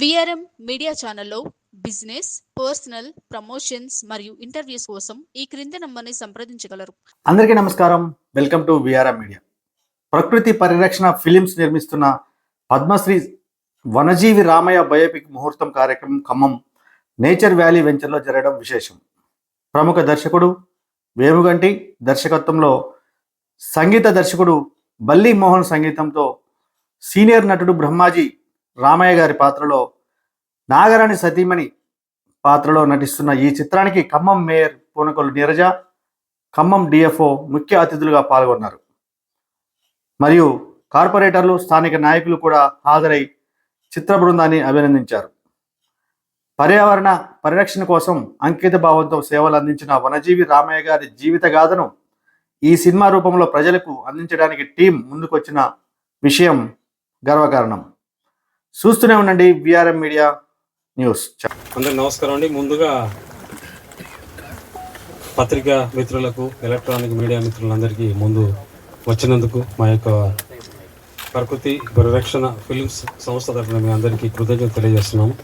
VRM media ఛానల్లో business personal promotions మరియు interviews కోసం ఈ క్రింది నంబర్ని సంప్రదించగలరు. అందరికీ నమస్కారం. వెల్కమ్ టు విఆర్ఎం మీడియా ప్రకృతి పరిరక్షణ ఫిలిమ్స్ నిర్మిస్తున్న పద్మశ్రీ వనజీవి రామయ్య బయోపిక్ ముహూర్తం కార్యక్రమం ఖమ్మం నేచర్ వ్యాలీ వెంచర్లో జరగడం విశేషం. ప్రముఖ దర్శకుడు వేముగంటి దర్శకత్వంలో సంగీత దర్శకుడు బల్లి మోహన్ సంగీతంతో సీనియర్ నటుడు బ్రహ్మాజీ రామయ్య గారి పాత్రలో నాగరాణి సతీమణి పాత్రలో నటిస్తున్న ఈ చిత్రానికి ఖమ్మం మేయర్ పూనకొల్లు నీరజ ఖమ్మం డిఎఫ్ఓ ముఖ్య అతిథులుగా పాల్గొన్నారు. మరియు కార్పొరేటర్లు స్థానిక నాయకులు కూడా హాజరై చిత్ర బృందాన్ని అభినందించారు. పర్యావరణ పరిరక్షణ కోసం అంకిత భావంతో సేవలు అందించిన వనజీవి రామయ్య గారి జీవిత గాథను ఈ సినిమా రూపంలో ప్రజలకు అందించడానికి టీం ముందుకొచ్చిన విషయం గర్వకారణం. చూస్తూనే ఉండండి విఆర్ఎం మీడియా న్యూస్ అందరు నమస్కారం అండి. ముందుగా పత్రికా మిత్రులకు ఎలక్ట్రానిక్ మీడియా మిత్రులందరికీ ముందు వచ్చినందుకు మా యొక్క ప్రకృతి పరిరక్షణ ఫిలిమ్స్ సంస్థ తరఫున మీ అందరికీ కృతజ్ఞత తెలియజేస్తున్నాము.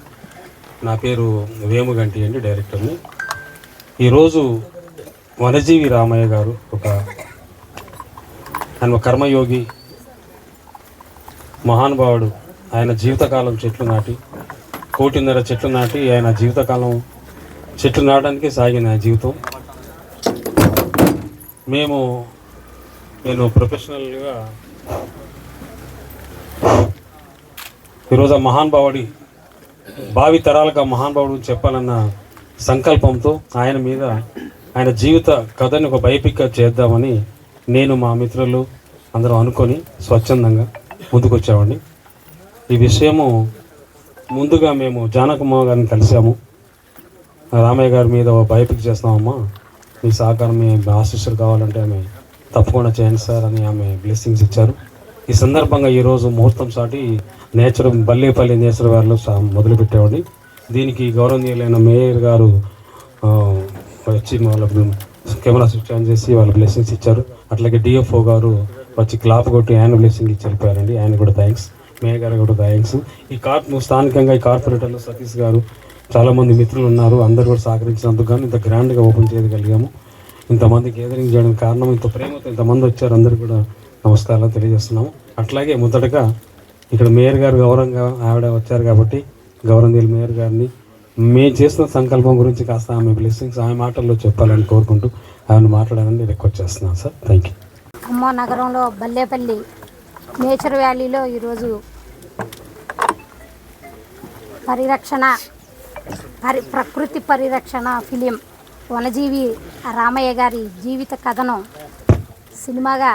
నా పేరు వేముగంటి అండి డైరెక్టర్ని. ఈరోజు వనజీవి రామయ్య గారు ఒక ఆయన ఒక కర్మయోగి మహానుభావుడు ఆయన జీవితకాలం చెట్లు నాటి కోటిన్నర చెట్లు నాటి ఆయన జీవితకాలం చెట్లు నాటడానికి సాగిన జీవితం. మేము నేను ప్రొఫెషనల్గా ఈరోజు ఆ మహానుభావుడి భావి తరాలకు ఆ మహానుభావుడు చెప్పాలన్న సంకల్పంతో ఆయన మీద ఆయన జీవిత కథని ఒక బయోపిక్గా చేద్దామని నేను మా మిత్రులు అందరం అనుకొని స్వచ్ఛందంగా ముందుకొచ్చామండి ఈ విషయము ముందుగా మేము జానకమ్మ గారిని కలిసాము రామయ్య గారి మీద బయోపిక్ చేస్తామమ్మా మీ సహకారం మీ ఆశీస్సులు కావాలంటే ఆమె తప్పకుండా చేయండి సార్ అని ఆమె బ్లెస్సింగ్స్ ఇచ్చారు. ఈ సందర్భంగా ఈరోజు ముహూర్తం సాటి నేచర్ బల్లేపల్లి నేచర్ వారిలో మొదలుపెట్టేవాడిని. దీనికి గౌరవనీయులైన మేయర్ గారు వచ్చి వాళ్ళ కెమెరా స్విచ్ ఆన్ చేసి వాళ్ళ బ్లెస్సింగ్స్ ఇచ్చారు. అట్లాగే డిఎఫ్ఓ గారు వచ్చి క్లాప్ కొట్టి ఆయన బ్లెస్సింగ్ ఇచ్చి వెళ్ళిపోయారండి. ఆయన కూడా థ్యాంక్స్. మేయర్ గారు కూడా థ్యాంక్స్. ఈ కార్ స్థానికంగా ఈ కార్పొరేటర్లు సతీష్ గారు చాలామంది మిత్రులు ఉన్నారు. అందరు కూడా సహకరించినందుకు కానీ ఇంత గ్రాండ్గా ఓపెన్ చేయగలిగాము. ఇంతమంది గేదరింగ్ చేయడానికి కారణం ఇంత ప్రేమతో ఇంతమంది వచ్చారు. అందరూ కూడా నమస్కారాలు తెలియజేస్తున్నాము. అట్లాగే మొదటగా ఇక్కడ మేయర్ గారు గౌరవంగా ఆవిడ వచ్చారు కాబట్టి గౌరవనీయులు మేయర్ గారిని మేము చేస్తున్న సంకల్పం గురించి కాస్త ఆమె బ్లెస్సింగ్స్ ఆమె మాటల్లో చెప్పాలని కోరుకుంటూ ఆమెను మాట్లాడాలని రిక్వెస్ట్ చేస్తున్నాను సార్. థ్యాంక్ యూ ఖమ్మం నగరంలో బల్లేపల్లి. నేచర్ వ్యాలీలో ఈరోజు పరిరక్షణ పరి ప్రకృతి పరిరక్షణ ఫిలిం వనజీవి రామయ్య గారి జీవిత కథను సినిమాగా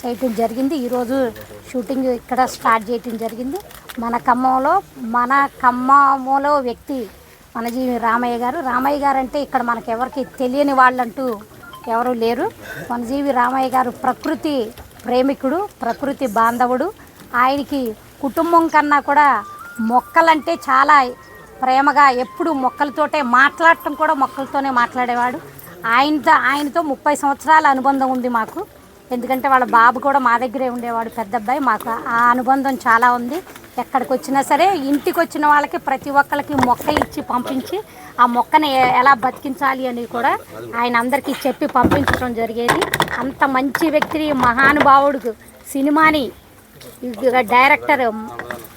చేయటం జరిగింది. ఈరోజు షూటింగ్ ఇక్కడ స్టార్ట్ చేయటం జరిగింది. మన ఖమ్మంలో మన ఖమ్మంలో వ్యక్తి వనజీవి రామయ్య గారు. రామయ్య గారు అంటే ఇక్కడ మనకు ఎవరికి తెలియని వాళ్ళంటూ ఎవరు లేరు. వనజీవి రామయ్య గారు ప్రకృతి ప్రేమికుడు ప్రకృతి బాంధవుడు. ఆయనకి కుటుంబం కన్నా కూడా మొక్కలంటే చాలా ప్రేమగా ఎప్పుడు మొక్కలతోటే మాట్లాడటం కూడా మొక్కలతోనే మాట్లాడేవాడు. ఆయనతో ఆయనతో ముప్పై సంవత్సరాల అనుబంధం ఉంది మాకు. ఎందుకంటే వాళ్ళ బాబు కూడా మా దగ్గరే ఉండేవాడు పెద్ద అబ్బాయి. మాకు ఆ అనుబంధం చాలా ఉంది. ఎక్కడికి వచ్చినా సరే ఇంటికి వచ్చిన వాళ్ళకి ప్రతి ఒక్కరికి మొక్క ఇచ్చి పంపించి ఆ మొక్కని ఎలా బతికించాలి అని కూడా ఆయన అందరికీ చెప్పి పంపించడం జరిగేది. అంత మంచి వ్యక్తి మహానుభావుడు సినిమాని డైరెక్టర్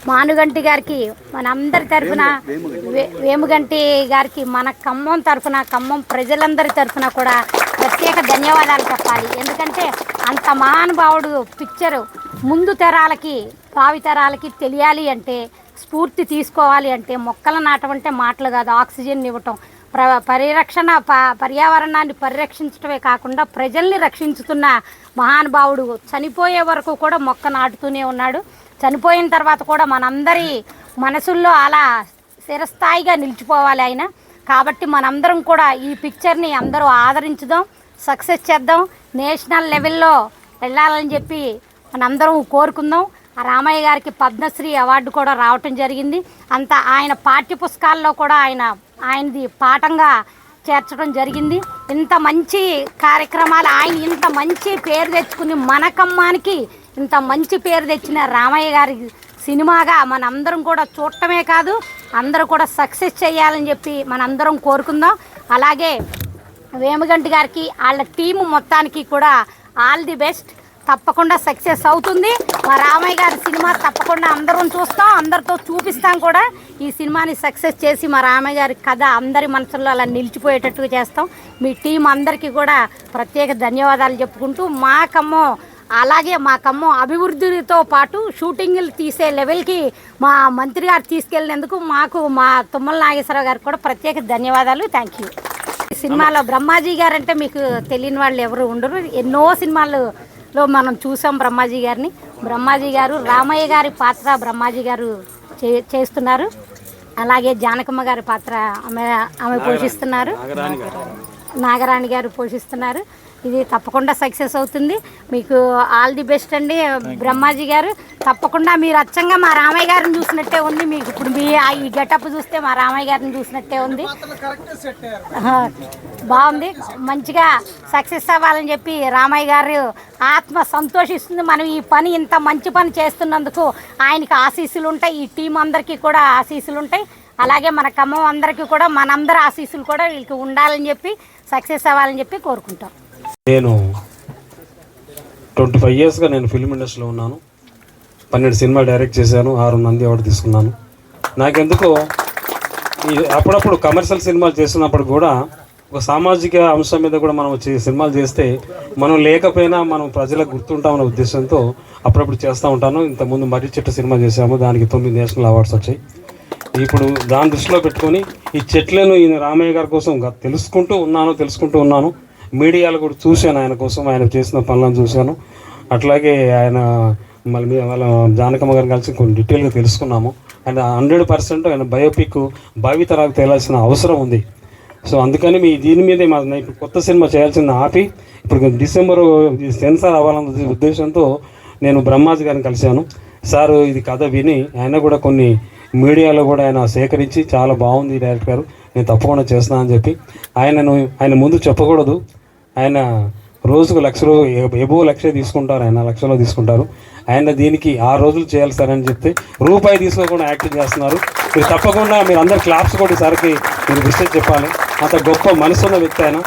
మానుగంటి గారికి మన అందరి తరఫున వే- వేముగంటి గారికి మన ఖమ్మం తరఫున ఖమ్మం ప్రజలందరి తరఫున కూడా ప్రత్యేక ధన్యవాదాలు చెప్పాలి. ఎందుకంటే అంత మహానుభావుడు పిక్చరు ముందు తరాలకి భావి తరాలకి తెలియాలి అంటే స్ఫూర్తి తీసుకోవాలి అంటే మొక్కలు నాటం అంటే మాటలు కాదు ఆక్సిజన్ ఇవ్వటం. ప్ర పరిరక్షణ ప పర్యావరణాన్ని పరిరక్షించడమే కాకుండా ప్రజల్ని రక్షించుతున్న మహానుభావుడు చనిపోయే వరకు కూడా మొక్క నాటుతూనే ఉన్నాడు. చనిపోయిన తర్వాత కూడా మనందరి మనసుల్లో అలా స్థిరస్థాయిగా నిలిచిపోవాలి ఆయన. కాబట్టి మనందరం కూడా ఈ పిక్చర్ని అందరూ ఆదరించుదాం సక్సెస్ చేద్దాం నేషనల్ లెవెల్లో వెళ్ళాలని చెప్పి మనందరం కోరుకుందాం. రామయ్య గారికి పద్మశ్రీ అవార్డు కూడా రావటం జరిగింది. అంత ఆయన పాఠ్య పుస్తకాల్లో కూడా ఆయన ఆయనది పాఠంగా చేర్చడం జరిగింది. ఇంత మంచి కార్యక్రమాలు ఆయన ఇంత మంచి పేరు తెచ్చుకుని మనకమ్మానికి ఇంత మంచి పేరు తెచ్చిన రామయ్య గారి సినిమాగా మనందరం కూడా చూడటమే కాదు అందరూ కూడా సక్సెస్ చేయాలని చెప్పి మనందరం కోరుకుందాం. అలాగే వేమగంటి గారికి వాళ్ళ టీము మొత్తానికి కూడా ఆల్ ది బెస్ట్. తప్పకుండా సక్సెస్ అవుతుంది. మా రామయ్య గారి సినిమా తప్పకుండా అందరం చూస్తాం అందరితో చూపిస్తాం కూడా. ఈ సినిమాని సక్సెస్ చేసి మా రామయ్య గారి కథ అందరి మనసుల్లో అలా నిలిచిపోయేటట్టుగా చేస్తాం. మీ టీం అందరికీ కూడా ప్రత్యేక ధన్యవాదాలు చెప్పుకుంటూ మా కమ్మో అలాగే మా ఖమ్మం అభివృద్ధితో పాటు షూటింగ్లు తీసే లెవెల్కి మా మంత్రి గారు తీసుకెళ్ళినందుకు మాకు మా తుమ్మల నాగేశ్వరరావు గారికి కూడా ప్రత్యేక ధన్యవాదాలు. థ్యాంక్ యూ ఈ సినిమాలో బ్రహ్మాజీ గారు అంటే మీకు తెలియని వాళ్ళు ఎవరు ఉండరు. ఎన్నో సినిమాలు సినిమాలలో మనం చూసాం బ్రహ్మాజీ గారిని. బ్రహ్మాజీ గారు రామయ్య గారి పాత్ర బ్రహ్మాజీ గారు చేస్తున్నారు. అలాగే జానకమ్మ గారి పాత్ర ఆమె ఆమె పోషిస్తున్నారు. నాగరాణి గారు పోషిస్తున్నారు. ఇది తప్పకుండా సక్సెస్ అవుతుంది. మీకు ఆల్ ది బెస్ట్ అండి బ్రహ్మాజీ గారు. తప్పకుండా మీరు అచ్చంగా మా రామయ్య గారిని చూసినట్టే ఉంది. మీకు ఇప్పుడు మీ ఈ గెటప్ చూస్తే మా రామయ్య గారిని చూసినట్టే ఉంది. బాగుంది. మంచిగా సక్సెస్ అవ్వాలని చెప్పి రామయ్య గారు ఆత్మ సంతోషిస్తుంది. మనం ఈ పని ఇంత మంచి పని చేస్తున్నందుకు ఆయనకి ఆశీస్సులు ఉంటాయి. ఈ టీం అందరికీ కూడా ఆశీస్సులు ఉంటాయి. అలాగే మన ఖమ్మం అందరికీ కూడా మనందరి ఆశీస్సులు కూడా వీళ్ళకి ఉండాలని చెప్పి సక్సెస్ అవ్వాలని చెప్పి కోరుకుంటాం. నేను ట్వంటీ ఫైవ్ ఇయర్స్గా నేను ఫిల్మ్ ఇండస్ట్రీలో ఉన్నాను. పన్నెండు సినిమాలు డైరెక్ట్ చేశాను ఆరు మంది అవార్డు తీసుకున్నాను. నాకెందుకో ఈ అప్పుడప్పుడు కమర్షియల్ సినిమాలు చేస్తున్నప్పుడు కూడా ఒక సామాజిక అంశం మీద కూడా మనం సినిమాలు చేస్తే మనం లేకపోయినా మనం ప్రజలకు గుర్తుంటామనే ఉద్దేశంతో అప్పుడప్పుడు చేస్తూ ఉంటాను. ఇంతకుముందు మర్రి చెట్టు సినిమా చేశాము దానికి తొమ్మిది నేషనల్ అవార్డ్స్ వచ్చాయి. ఇప్పుడు దాని దృష్టిలో పెట్టుకొని ఈ చెట్లను ఈయన రామయ్య గారి కోసం తెలుసుకుంటూ ఉన్నాను తెలుసుకుంటూ ఉన్నాను. మీడియాలో కూడా చూశాను ఆయన కోసం ఆయన చేసిన పనులను చూశాను. అట్లాగే ఆయన మళ్ళీ మీ- వాళ్ళ జానకమ్మ గారిని కలిసి కొన్ని డీటెయిల్గా తెలుసుకున్నాము. అండ్ హండ్రెడ్ పర్సెంట్ ఆయన బయోపిక్ భావితరాలకు తేలాల్సిన అవసరం ఉంది. సో అందుకని మీ దీని మీదే మా ఇప్పుడు కొత్త సినిమా చేయాల్సింది ఆపి ఇప్పుడు డిసెంబర్ సెన్సార్ అవ్వాలన్న ఉద్దేశంతో నేను బ్రహ్మాజీ గారిని కలిశాను. సార్ ఇది కథ విని ఆయన కూడా కొన్ని మీడియాలో కూడా ఆయన సేకరించి చాలా బాగుంది డైరెక్టర్ గారు. నేను తప్పకుండా చేస్తాను అని చెప్పి ఆయనను ఆయన ముందు చెప్పకూడదు. ఆయన రోజుకు లక్షలు ఎబో లక్షే తీసుకుంటారు ఆయన లక్షలో తీసుకుంటారు. ఆయన దీనికి ఆ రోజులు చేయాలి సార్ అని చెప్తే రూపాయి తీసుకోకుండా యాక్టింగ్ చేస్తున్నారు. మీరు తప్పకుండా మీరు అందరు క్లాప్స్ కూడా సార్కి మీరు విషయం చెప్పాలి. అంత గొప్ప మనసు ఉన్న వ్యక్తి ఆయన.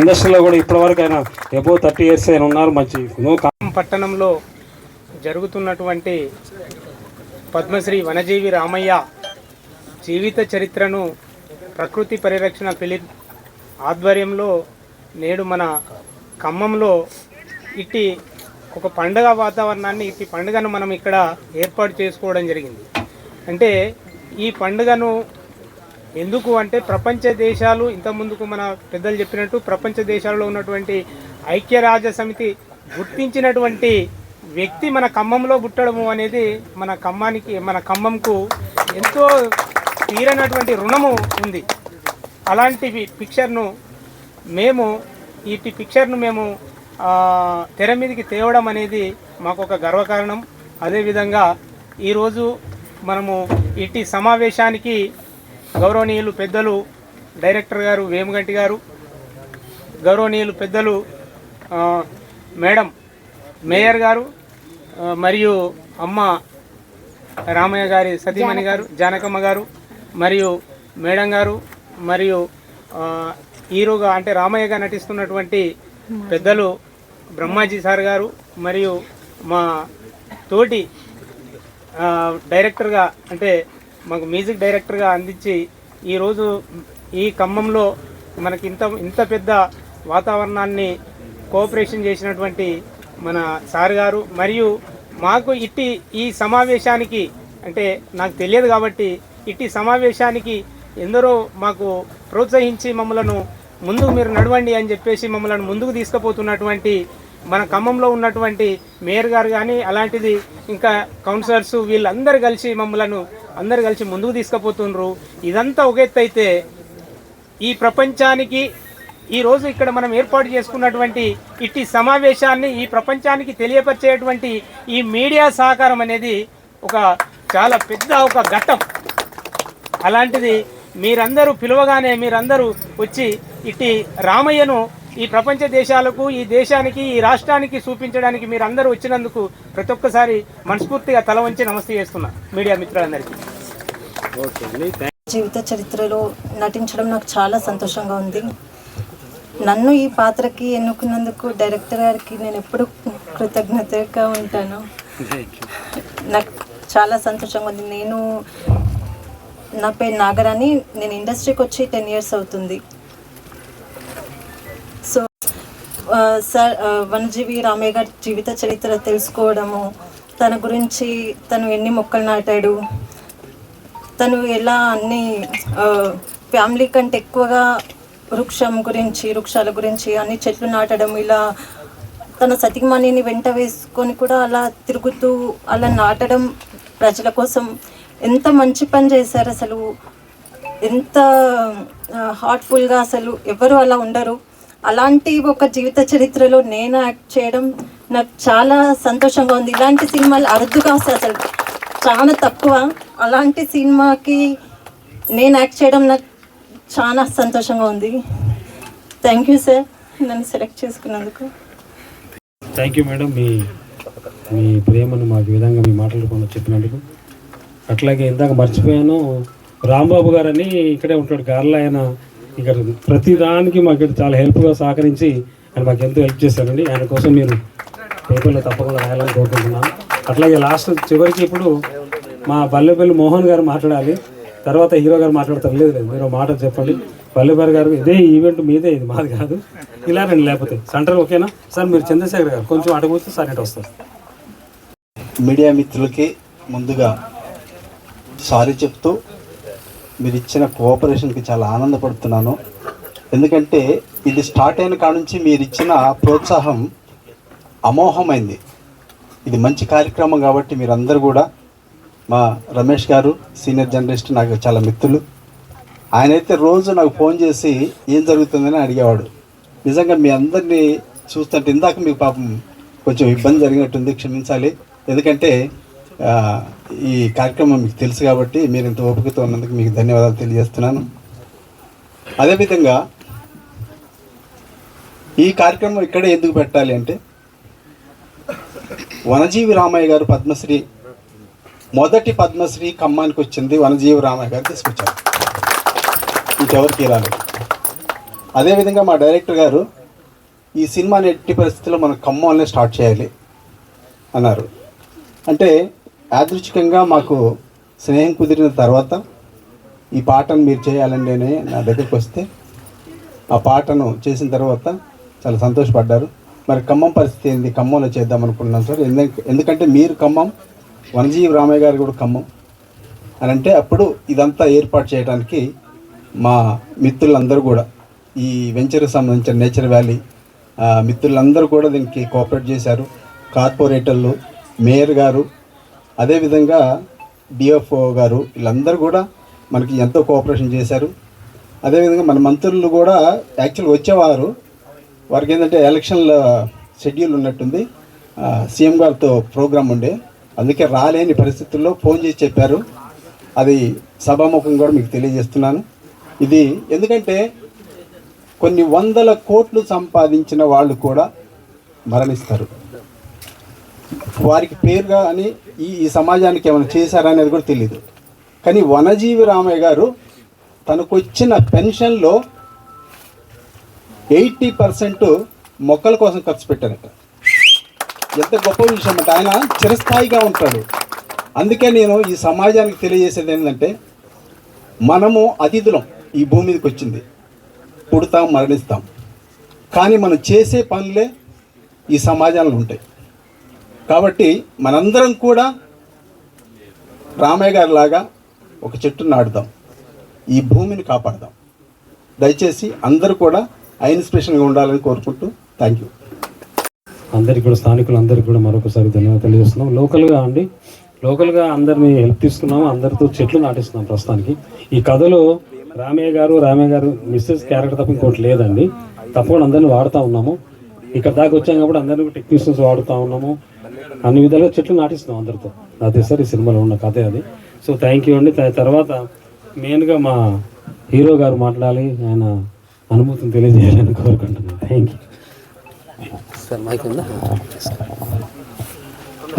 ఇండస్ట్రీలో కూడా ఇప్పటివరకు ఆయన ఎబో థర్టీ ఇయర్స్ ఆయన ఉన్నారు. మంచి పట్టణంలో జరుగుతున్నటువంటి పద్మశ్రీ వనజీవి రామయ్య జీవిత చరిత్రను ప్రకృతి పరిరక్షణ ఫిలిం ఆధ్వర్యంలో నేడు మన ఖమ్మంలో ఇట్టి ఒక పండగ వాతావరణాన్ని ఇట్టి పండుగను మనం ఇక్కడ ఏర్పాటు చేసుకోవడం జరిగింది. అంటే ఈ పండుగను ఎందుకు అంటే ప్రపంచ దేశాలు ఇంత ముందుకు మన పెద్దలు చెప్పినట్టు ప్రపంచ దేశాల్లో ఉన్నటువంటి ఐక్యరాజ్య సమితి గుర్తించినటువంటి వ్యక్తి మన ఖమ్మంలో పుట్టడము అనేది మన ఖమ్మానికి మన ఖమ్మంకు ఎంతో తీరనటువంటి రుణము ఉంది. అలాంటి పిక్చర్ను మేము ఈ పిక్చర్ను మేము తెర మీదకి తేవడం అనేది మాకు ఒక గర్వకారణం. అదేవిధంగా ఈరోజు మనము ఇట్టి సమావేశానికి గౌరవనీయులు పెద్దలు డైరెక్టర్ గారు వేమగంటి గారు గౌరవనీయులు పెద్దలు మేడం మేయర్ గారు మరియు అమ్మ రామయ్య గారి సతీమణి గారు జానకమ్మ. గారు మరియు మేడం గారు మరియు హీరోగా అంటే రామయ్యగా నటిస్తున్నటువంటి పెద్దలు బ్రహ్మాజీ సార్ గారు మరియు మా తోటి డైరెక్టర్గా అంటే మాకు మ్యూజిక్ డైరెక్టర్గా అందించి ఈరోజు ఈ ఖమ్మంలో మనకి ఇంత ఇంత పెద్ద వాతావరణాన్ని కోఆపరేషన్ చేసినటువంటి మన సార్ గారు మరియు మాకు ఇట్టి ఈ సమావేశానికి అంటే నాకు తెలియదు కాబట్టి ఇట్టి సమావేశానికి ఎందరో మాకు ప్రోత్సహించి మమ్మలను ముందుకు మీరు నడవండి అని చెప్పేసి మమ్మల్ని ముందుకు తీసుకుపోతున్నటువంటి మన ఖమ్మంలో ఉన్నటువంటి మేయర్ గారు కానీ అలాంటిది ఇంకా కౌన్సిలర్స్ వీళ్ళందరూ కలిసి మమ్మలను అందరు కలిసి ముందుకు తీసుకుపోతుండ్రు. ఇదంతా ఒక ఎత్తు అయితే ఈ ప్రపంచానికి ఈరోజు ఇక్కడ మనం ఏర్పాటు చేసుకున్నటువంటి ఇట్టి సమావేశాన్ని ఈ ప్రపంచానికి తెలియపరిచేటువంటి ఈ మీడియా సహకారం అనేది ఒక చాలా పెద్ద ఒక ఘట్టం. అలాంటిది మీరందరూ పిలవగానే మీరందరూ వచ్చి ఇట్టి రామయ్యను ఈ ప్రపంచ దేశాలకు ఈ దేశానికి ఈ రాష్ట్రానికి చూపించడానికి మీరు అందరూ వచ్చినందుకు ప్రతి ఒక్కసారి మనస్ఫూర్తిగా తల వంచి నమస్తే చేస్తున్నా మీడియా మిత్రులందరికీ. జీవిత చరిత్రలో నటించడం నాకు చాలా సంతోషంగా ఉంది. నన్ను ఈ పాత్రకి ఎన్నుకున్నందుకు డైరెక్టర్ గారికి నేను ఎప్పుడు కృతజ్ఞతగా ఉంటాను. నాకు చాలా సంతోషంగా ఉంది. నేను నా పేరు నాగరాణి నేను ఇండస్ట్రీకి వచ్చి టెన్ ఇయర్స్ అవుతుంది. సో సార్ వనజీవి రామయ్య గారి జీవిత చరిత్ర తెలుసుకోవడము తన గురించి తను ఎన్ని మొక్కలు నాటాడు తను ఎలా అన్ని ఫ్యామిలీ కంటే ఎక్కువగా వృక్షం గురించి వృక్షాల గురించి అన్ని చెట్లు నాటడం ఇలా తన సతీమణిని వెంట వేసుకొని కూడా అలా తిరుగుతూ అలా నాటడం ప్రజల కోసం ఎంత మంచి పని చేశారు అసలు? ఎంత హార్ట్ఫుల్గా అసలు ఎవరు అలా ఉండరు. అలాంటి ఒక జీవిత చరిత్రలో నేను యాక్ట్ చేయడం నాకు చాలా సంతోషంగా ఉంది. ఇలాంటి సినిమాలు అరుదుగా వస్తాయి అసలు చాలా తక్కువ. అలాంటి సినిమాకి నేను యాక్ట్ చేయడం నాకు చాలా సంతోషంగా ఉంది. థ్యాంక్ యూ సార్ నన్ను సెలెక్ట్ చేసుకున్నందుకు. థ్యాంక్ యూ మేడం మీ మీ ప్రేమను మాకు విధంగా మీ మాటల చెప్పినందుకు. అట్లాగే ఇందాక మర్చిపోయాను రాంబాబు గారని ఇక్కడే ఉంటాడు గార్ల ఆయన. ఇక్కడ ప్రతి దానికి మాకు చాలా హెల్ప్గా సహకరించి ఆయన మాకు ఎంతో హెల్ప్ చేశారండి ఆయన కోసం మీరు పేపర్లో తప్పకుండా రాయాలని కోరుకుంటున్నాను. అట్లాగే లాస్ట్ చివరికి ఇప్పుడు మా బల్లెపల్లి మోహన్ గారు మాట్లాడాలి. తర్వాత హీరో గారు మాట్లాడతారు. లేదు లేదు మీరు మాట చెప్పండి. బల్లెపల్లి గారు ఇదే ఈవెంట్ మీదే ఇది మాది కాదు. ఇలా రండి లేకపోతే సెంటర్ ఓకేనా? సార్ మీరు చంద్రశేఖర్ గారు కొంచెం అడగవచ్చు సార్ ఇటు వస్తారు. మీడియా మిత్రులకి ముందుగా సారీ చెప్తూ మీరు ఇచ్చిన కోఆపరేషన్కి చాలా ఆనందపడుతున్నాను. ఎందుకంటే ఇది స్టార్ట్ అయిన కాడ నుంచి మీరు ఇచ్చిన ప్రోత్సాహం అమోఘమైంది ఇది మంచి కార్యక్రమం కాబట్టి మీరందరూ కూడా మా రమేష్ గారు సీనియర్ జర్నలిస్ట్ నాకు చాలా మిత్రులు. ఆయన అయితే రోజు నాకు ఫోన్ చేసి ఏం జరుగుతుందని అడిగేవాడు. నిజంగా మీ అందరినీ చూస్తుంటే ఇందాక మీకు పాపం కొంచెం ఇబ్బంది జరిగినట్టుంది క్షమించాలి. ఎందుకంటే ఈ కార్యక్రమం మీకు తెలుసు కాబట్టి మీరు ఇంత ఓపికతో ఉన్నందుకు మీకు ధన్యవాదాలు తెలియజేస్తున్నాను. అదేవిధంగా ఈ కార్యక్రమం ఇక్కడే ఎందుకు పెట్టాలి అంటే వనజీవి రామయ్య గారు పద్మశ్రీ మొదటి పద్మశ్రీ ఖమ్మానికి వచ్చింది వనజీవి రామయ్య గారు తీసుకొచ్చారు. ఇంకెవరికి రాలేదు. అదేవిధంగా మా డైరెక్టర్ గారు ఈ సినిమాని ఎట్టి పరిస్థితుల్లో మనం ఖమ్మంలోనే స్టార్ట్ చేయాలి అన్నారు. అంటే యాదృచ్ఛికంగా మాకు స్నేహం కుదిరిన తర్వాత ఈ పాటను మీరు చేయాలని నా దగ్గరికి వస్తే ఆ పాటను చేసిన తర్వాత చాలా సంతోషపడ్డారు. మరి ఖమ్మం పరిస్థితి ఏంది? ఖమ్మంలో చేద్దాం అనుకున్నాం సార్. ఎందుకు ఎందుకంటే మీరు ఖమ్మం వనజీవి రామయ్య గారు కూడా ఖమ్మం. అని అంటే అప్పుడు ఇదంతా ఏర్పాటు చేయడానికి మా మిత్రులందరూ కూడా ఈ వెంచర్కి సంబంధించిన నేచర్ వ్యాలీ ఆ, మిత్రులందరూ కూడా దీనికి కోఆపరేట్ చేశారు. కార్పొరేటర్లు మేయర్ గారు అదేవిధంగా డిఎఫ్ఓ గారు వీళ్ళందరూ కూడా మనకి ఎంతో కోఆపరేషన్ చేశారు. అదేవిధంగా మన మంత్రులు కూడా యాక్చువల్ వచ్చేవారు. వారికి ఏంటంటే ఎలక్షన్ల షెడ్యూల్ ఉన్నట్టుంది. సీఎం గారితో ప్రోగ్రాం ఉండే. అందుకే రాలేని పరిస్థితుల్లో ఫోన్ చేసి చెప్పారు. అది సభాముఖం కూడా మీకు తెలియజేస్తున్నాను. ఇది ఎందుకంటే కొన్ని వందల కోట్లు సంపాదించిన వాళ్ళు కూడా మరణిస్తారు. వారికి పేరుగా అని ఈ ఈ సమాజానికి ఏమైనా చేశారా అనేది కూడా తెలియదు కానీ వనజీవి రామయ్య గారు తనకు వచ్చిన పెన్షన్లో ఎయిటీ పర్సెంట్ మొక్కల కోసం ఖర్చు పెట్టారట. ఎంత గొప్ప విషయం అంటే ఆయన చిరస్థాయిగా ఉంటాడు. అందుకే నేను ఈ సమాజానికి తెలియజేసేది ఏంటంటే మనము అతిథులం ఈ భూమి మీదకి వచ్చింది. పుడతాం మరణిస్తాం. కానీ మనం చేసే పనులే ఈ సమాజంలో ఉంటాయి. కాబట్టి మనందరం కూడా రామయ్య గారి లాగా ఒక చెట్టు నాటుదాం. ఈ భూమిని కాపాడదాం. దయచేసి అందరూ కూడా ఆ ఇన్స్పిరేషన్గా ఉండాలని కోరుకుంటూ థ్యాంక్ యూ. అందరికి కూడా స్థానికులందరికీ కూడా మరొకసారి ధన్యవాదాలు తెలియజేస్తున్నాం. లోకల్గా అండి లోకల్గా అందరిని హెల్ప్ తీసుకున్నాము అందరితో చెట్లు నాటిస్తున్నాం ప్రస్తుతానికి. ఈ కథలో రామయ్య గారు రామయ్య గారు మిస్సెస్ క్యారెక్టర్ తప్ప ఇంకోటి లేదండి. తప్పకుండా అందరిని వాడుతూ ఉన్నాము. ఇక్కడ దాకా వచ్చాం కాబట్టి అందరినీ టెక్నీషియన్స్ వాడుతూ ఉన్నాము. అన్ని విధాలుగా చెట్లు నాటిస్తున్నాం అందరితో. అదే సార్ ఈ సినిమాలో ఉన్న కథే అది. సో థ్యాంక్ యూ అండి. తర్వాత మెయిన్గా మా హీరో గారు మాట్లాడాలి ఆయన అనుభూతిని తెలియజేయాలని కోరుకుంటున్నాను. థ్యాంక్ యూ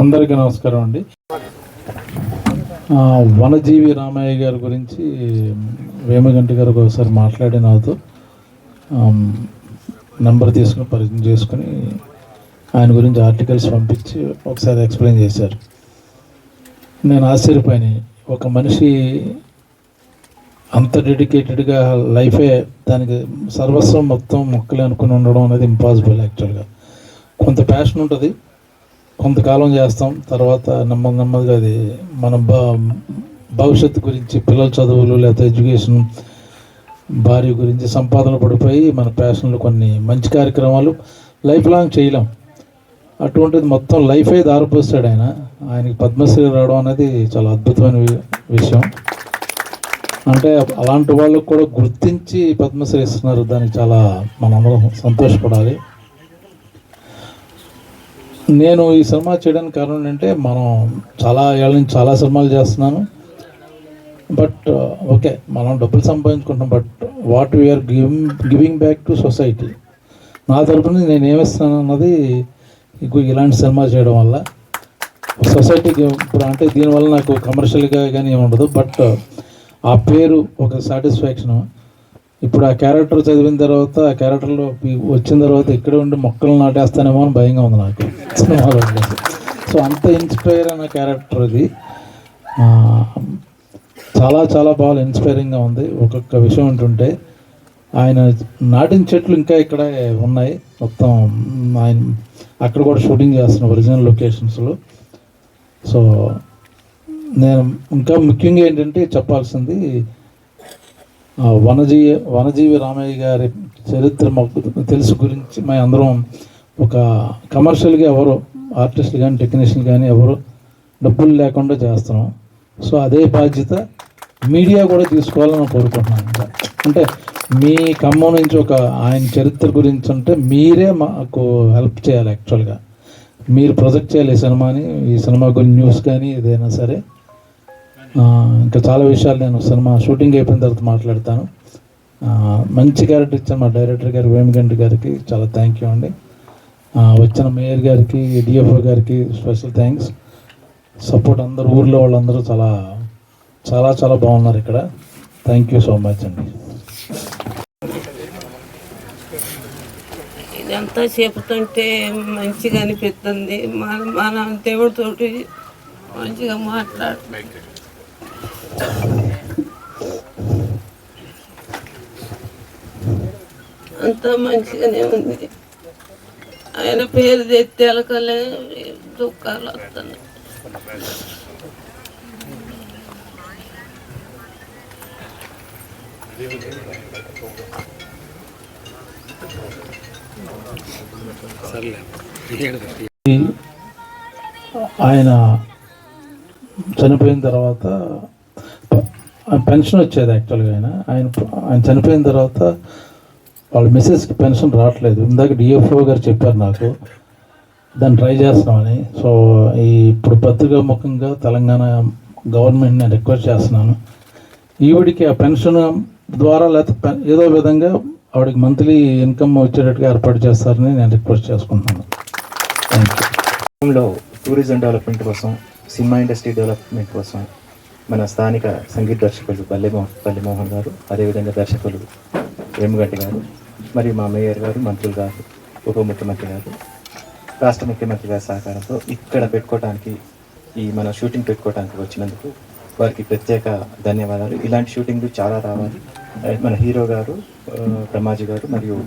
అందరికీ నమస్కారం అండి. వనజీవి రామయ్య గారి గురించి వేమగంటి గారు ఒకసారి మాట్లాడి నాతో నెంబర్ తీసుకుని పరిచయం చేసుకుని ఆయన గురించి ఆర్టికల్స్ పంపించి ఒకసారి ఎక్స్ప్లెయిన్ చేశారు. నేను ఆశ్చర్యపోయినాయి. ఒక మనిషి అంత డెడికేటెడ్గా లైఫే దానికి సర్వస్వం మొత్తం మొక్కలే అనుకుని ఉండడం అనేది ఇంపాసిబుల్ యాక్చువల్గా. కొంత ప్యాషన్ ఉంటుంది. కొంతకాలం చేస్తాం. తర్వాత నెమ్మది నెమ్మదిగా అది మన భ భవిష్యత్తు గురించి పిల్లల చదువులు లేకపోతే ఎడ్యుకేషన్ భార్య గురించి సంపాదన పడిపోయి మన ప్యాషన్లు కొన్ని మంచి కార్యక్రమాలు లైఫ్ లాంగ్ చేయలేం. అటువంటిది మొత్తం లైఫే దారిపోస్తాడు ఆయన. ఆయనకి పద్మశ్రీ రావడం అనేది చాలా అద్భుతమైన వి- విషయం. అంటే అలాంటి వాళ్ళకు కూడా గుర్తించి పద్మశ్రీ ఇస్తున్నారు. దానికి చాలా మనందరం సంతోషపడాలి. నేను ఈ సినిమా చేయడానికి కారణం ఏంటంటే మనం చాలా ఏళ్ళ నుంచి చాలా సినిమాలు చేస్తున్నాను. బట్ ఓకే మనం డబ్బులు సంపాదించుకుంటాం but what we are giving giving back to society? నా తరపున నేను ఏమిస్తున్నాను అన్నది ఎక్కువ ఇలాంటి సినిమా చేయడం వల్ల సొసైటీకి ఇప్పుడు అంటే దీనివల్ల నాకు కమర్షియల్గా కానీ ఏమి ఉండదు. బట్ uh, ఆ పేరు ఒక సాటిస్ఫాక్షన్ ఇప్పుడు ఆ క్యారెక్టర్ చదివిన తర్వాత ఆ క్యారెక్టర్లో వచ్చిన తర్వాత ఇక్కడే ఉండి మొక్కలు నాటేస్తానేమో అని భయంగా ఉంది నాకు. సినిమాలో సో అంత ఇన్స్పైర్ అయిన క్యారెక్టర్ ఇది. చాలా చాలా బాగా ఇన్స్పైరింగ్గా ఉంది. ఒక్కొక్క విషయం ఉంటుంటే ఆయన నాటిన చెట్లు ఇంకా ఇక్కడ ఉన్నాయి. మొత్తం ఆయన అక్కడ కూడా షూటింగ్ చేస్తున్న ఒరిజినల్ లొకేషన్స్లో సో నేను ఇంకా ముఖ్యంగా ఏంటంటే చెప్పాల్సింది ఆ, వనజీవి వనజీవి రామయ్య గారి చరిత్ర మాకు తెలుసు గురించి మేము అందరం ఒక కమర్షియల్గా ఎవరు ఆర్టిస్టులు కానీ టెక్నీషియన్ కానీ ఎవరు డబ్బులు లేకుండా చేస్తున్నాం. సో అదే బాధ్యత మీడియా కూడా తీసుకోవాలని కోరుకుంటున్నాను. అంటే మీ ఖమ్మం నుంచి ఒక ఆయన చరిత్ర గురించి అంటే మీరే మాకు హెల్ప్ చేయాలి యాక్చువల్గా మీరు ప్రొజెక్ట్ చేయాలి ఈ సినిమాని ఈ సినిమా గురించి న్యూస్ కానీ ఏదైనా సరే. ఇంకా చాలా విషయాలు నేను సినిమా షూటింగ్ అయిపోయిన తర్వాత మాట్లాడతాను. మంచి క్యారెక్టర్ ఇచ్చాను మా డైరెక్టర్ గారు వేమిగంటి గారికి చాలా థ్యాంక్ యూ అండి. వచ్చిన మేయర్ గారికి డిఎఫ్ఓ గారికి స్పెషల్ థ్యాంక్స్ సపోర్ట్ అందరు ఊర్లో వాళ్ళందరూ చాలా చాలా చాలా బాగున్నారు ఇక్కడ. థ్యాంక్ యూ సో మచ్ అండి. ఇదంతా చెబుతుంటే మంచిగా అనిపిస్తుంది. మన మన దేవుడితోటి మంచిగా మాట్లాడు. అంతా మంచిగానే ఉంది. ఆయన పేరు తెత్తి దుఃఖాలు వస్తున్నాయి. ఆయన చనిపోయిన తర్వాత పెన్షన్ వచ్చేది యాక్చువల్గా ఆయన. ఆయన ఆయన చనిపోయిన తర్వాత వాళ్ళ మిస్సెస్కి పెన్షన్ రావట్లేదు. ఇందాక డిఎఫ్ఓ గారు చెప్పారు నాకు. దాన్ని ట్రై చేస్తున్నామని. సో ఈ ఇప్పుడు పత్రికా ముఖంగా తెలంగాణ గవర్నమెంట్ నేను రిక్వెస్ట్ చేస్తున్నాను. ఈవిడికి ఆ పెన్షన్ ద్వారా లేకపోతే ఏదో విధంగా ఆవిడకి మంత్లీ ఇన్కమ్ వచ్చేటట్టుగా ఏర్పాటు చేస్తారని నేను రిక్వెస్ట్ చేసుకుంటున్నాను. టూరిజం డెవలప్మెంట్ కోసం సినిమా ఇండస్ట్రీ డెవలప్మెంట్ కోసం మన స్థానిక సంగీత దర్శకులు బల్లె బల్లిమోహన్ గారు అదేవిధంగా దర్శకులు వేముగంటి గారు మరియు మా మేయర్ గారు మంత్రులు గారు ఉప ముఖ్యమంత్రి గారు రాష్ట్ర ముఖ్యమంత్రి గారి సహకారంతో ఇక్కడ పెట్టుకోవడానికి ఈ మన షూటింగ్ పెట్టుకోవడానికి వచ్చినందుకు వారికి ప్రత్యేక ధన్యవాదాలు. ఇలాంటి షూటింగ్లు చాలా రావాలి. మన హీరో గారు ఆ, బ్రహ్మాజీ గారు మరియు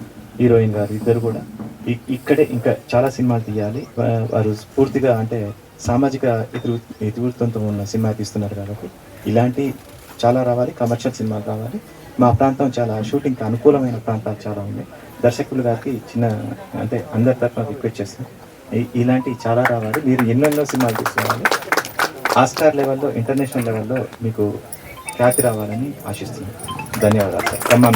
హీరోయిన్ గారు ఇద్దరు కూడా ఇక్కడే ఇంకా చాలా సినిమాలు తీయాలి. వారు పూర్తిగా అంటే సామాజిక ఇతివృ ఇతివృత్తంతో ఉన్న సినిమా తీస్తున్నారు కాబట్టి ఇలాంటి చాలా రావాలి. కమర్షియల్ సినిమాలు రావాలి. మా ప్రాంతం చాలా షూటింగ్కి అనుకూలమైన ప్రాంతాలు చాలా ఉన్నాయి. దర్శకులు గారికి చిన్న అంటే అందరి తరఫున రిక్వెస్ట్ చేస్తాను ఇలాంటివి ఇలాంటి చాలా రావాలి. మీరు ఎన్నెన్నో సినిమాలు తీసుకోవాలి. ఆస్కార్ లెవెల్లో ఇంటర్నేషనల్ లెవెల్లో మీకు ఖ్యాతి రావాలని ఆశిస్తున్నాను. ధన్యవాదాలు. సార్ ఖమ్మం